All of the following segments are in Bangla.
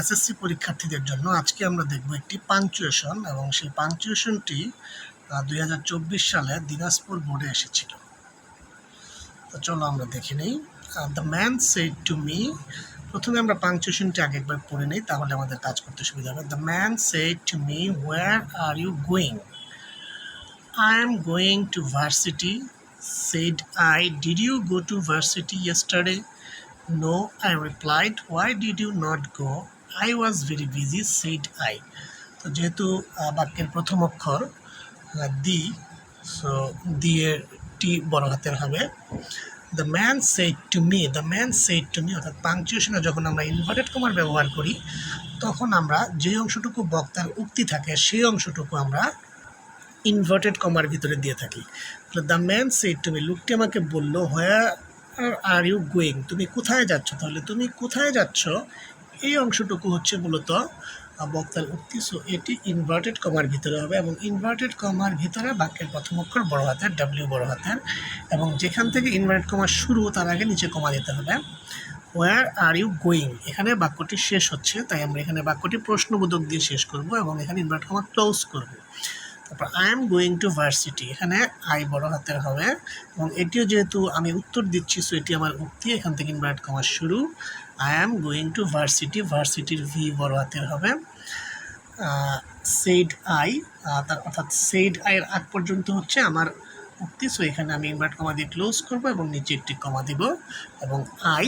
এসএসসি পরীক্ষার্থীদের জন্য আজকে আমরা দেখব একটি পাংচুয়েশন এবং সেই পাংচুয়েশনটি দুই হাজার চব্বিশ সালে দিনাজপুর বোর্ডে এসেছিল। তো চলো আমরা দেখে নিই। The man said to me প্রথমে আমরা পাংচুয়েশনটি আগে একবার পড়ে নিই, তাহলে আমাদের কাজ করতে সুবিধা হবে। The man said to me where are you going I am going to varsity said I did you go to varsity yesterday No, I replied. Why did you not go? I was very busy, said I. তো যেহেতু বাক্যের প্রথম অক্ষর দি সো দিয়ে টি বড় হাতের হবে the man said to me the man said to me অর্থাৎ পাংচুয়েশনে যখন আমরা ইনভার্টেড কমার ব্যবহার করি তখন আমরা যে অংশটুকু বক্তার উক্তি থাকে সেই অংশটুকু আমরা ইনভার্টেড কমার ভিতরে দিয়ে থাকি the man said to me লোকটি আমাকে বলল হোয়ার আর ইউ গোয়িং তুমি কোথায় যাচ্ছ? তাহলে তুমি কোথায় যাচ্ছ? এই অংশটুকু হচ্ছে মূলত বক্তার উক্তি সো এটি ইনভার্টেড কমার ভিতরে হবে এবং ইনভার্টেড কমার ভিতরে বাক্যের প্রথম অক্ষর বড় হাতের ডাব্লিউ বড় হাতের এবং যেখান থেকে ইনভার্টেড কমা শুরু তার আগে নিচে কমা দিতে হবে। ওয়ার আর ইউ গোয়িং এখানে বাক্যটি শেষ হচ্ছে, তাই আমরা এখানে বাক্যটি প্রশ্নবোধক দিয়ে শেষ করব এবং এখানে ইনভার্ট কমা ক্লোজ করব। তারপর I am going to varsity এখানে আই বড় হাতের হবে। এবং এটিও যেহেতু আমি উত্তর দিচ্ছি সো এটি আমার উক্তি, এখান থেকে ইনভার্ট কমা শুরু। I am going to varsity ভার্সিটির ভি বড় হাতের হবে। সেইড আই তার অর্থাৎ সেইড আইয়ের আগ পর্যন্ত হচ্ছে আমার উক্তি সো এখানে আমি ইনভার্ট কমা দিয়ে ক্লোজ করব এবং নিচে একটি কমা দিব। এবং আই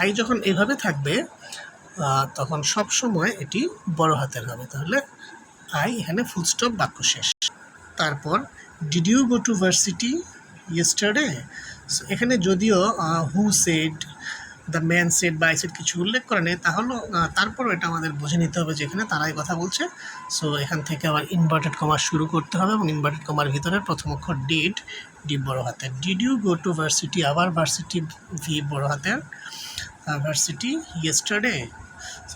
আই যখন এভাবে থাকবে তখন সব সময় এটি বড় হাতের হবে। তাহলে আই এখানে ফুল স্টপ বাক্য শেষ। তারপর did you go to varsity yesterday এখানে যদিও who said the man said by said কিছু উল্লেখ করে নেই তাহলেও আহ, তারপরও এটা আমাদের বুঝে নিতে হবে যে এখানে তারাই কথা বলছে। সো এখান থেকে আবার ইনভার্টেড কমা শুরু করতে হবে এবং ইনভার্টেড কমার ভিতরে প্রথম অক্ষর ডিড ডি বড় হাতের। Did you go to varsity আবার ভার্সিটি ভি বড় হাতের। ভার্সিটি ইয়েস্টারডে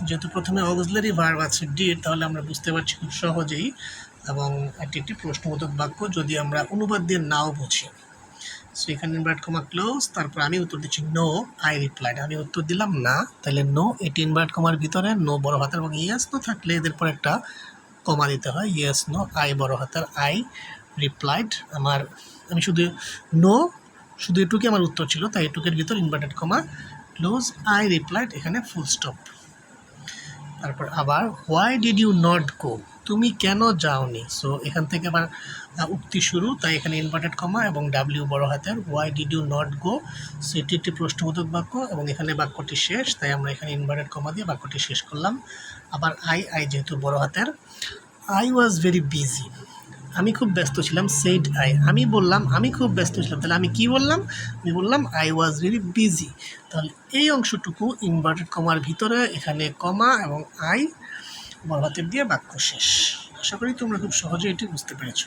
যেহেতু প্রথমে অক্সিলারি ভার্ব আছে ডিড তাহলে আমরা বুঝতে পারছি খুব সহজেই এবং এটি একটি প্রশ্নবোধক বাক্য যদি আমরা অনুবাদ দিয়ে নাও বুঝি। সো এখানে ইনভার্ট কমা ক্লোজ তারপর আমি উত্তর দিচ্ছি নো আই রিপ্লাইড আমি উত্তর দিলাম না, তাহলে নো এটি ইনভার্ট কমার ভিতরে নো বড় হাতের এবং ইয়েস নো থাকলে এদের পর একটা কমা দিতে হয় ইয়েস নো আই বড় হাতের আই রিপ্লাইড আমার, আমি শুধু নো শুধু এটুকুই আমার উত্তর ছিল, তাই এটুকের ভিতর inverted comma close I replied এখানে ফুল স্টপ তারপর আবার why did you not go তুমি কেন যাওনি? সো এখান থেকে আবার উক্তি শুরু। তাই এখানে ইনভার্টেড কমা এবং ডাব্লিউ বড় হাতের why did you not go সেটি একটি প্রশ্নবোধক বাক্য এবং এখানে বাক্যটি শেষ। তাই আমরা এখানে ইনভার্টেড কমা দিয়ে বাক্যটি শেষ করলাম। আবার আই আই যেহেতু বড় হাতের আই ওয়াজ ভেরি বিজি আমি খুব ব্যস্ত ছিলাম সেড আই আমি বললাম, আমি খুব ব্যস্ত ছিলাম। তাহলে আমি কি বললাম? আমি বললাম আই ওয়াজ ভেরি বিজি তাহলে এই অংশটুকু ইনভার্টেড কমার ভিতরে, এখানে কমা এবং আই বড় দিয়ে বাক্য শেষ। আশা করি তোমরা খুব সহজে এটি বুঝতে পেরেছ।